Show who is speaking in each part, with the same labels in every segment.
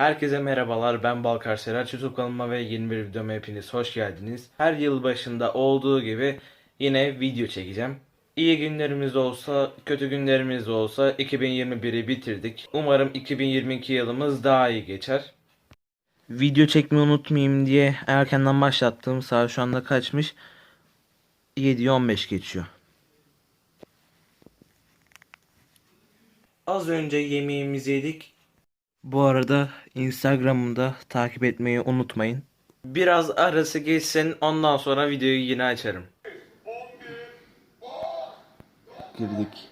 Speaker 1: Herkese merhabalar ben Balkar Seraç YouTube kanalıma ve yeni bir videoma hepiniz hoş geldiniz. Her yıl başında olduğu gibi yine video çekeceğim. İyi günlerimiz olsa, kötü günlerimiz olsa 2021'i bitirdik. Umarım 2022 yılımız daha iyi geçer. Video çekmeyi unutmayayım diye erkenden başlattım. Saat şu anda kaçmış? 7.15 geçiyor. Az önce yemeğimizi yedik. Bu arada Instagram'ımda takip etmeyi unutmayın. Biraz arası geçsin ondan sonra videoyu yine açarım. Girdik.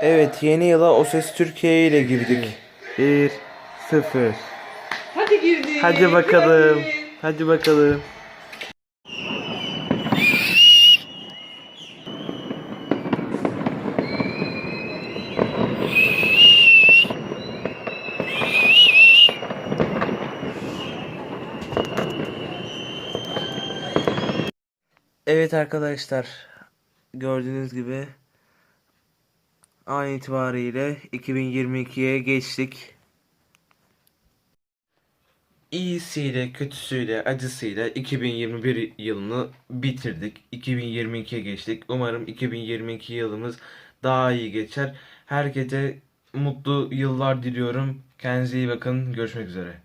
Speaker 1: Evet yeni yıla O Ses Türkiye ile girdik. 1 0
Speaker 2: Hadi girdik.
Speaker 1: Hadi bakalım. Hadi bakalım. Evet arkadaşlar gördüğünüz gibi an itibariyle 2022'ye geçtik. İyisiyle, kötüsüyle, acısıyla 2021 yılını bitirdik. 2022'ye geçtik. Umarım 2022 yılımız daha iyi geçer. Herkese mutlu yıllar diliyorum. Kendinize iyi bakın. Görüşmek üzere.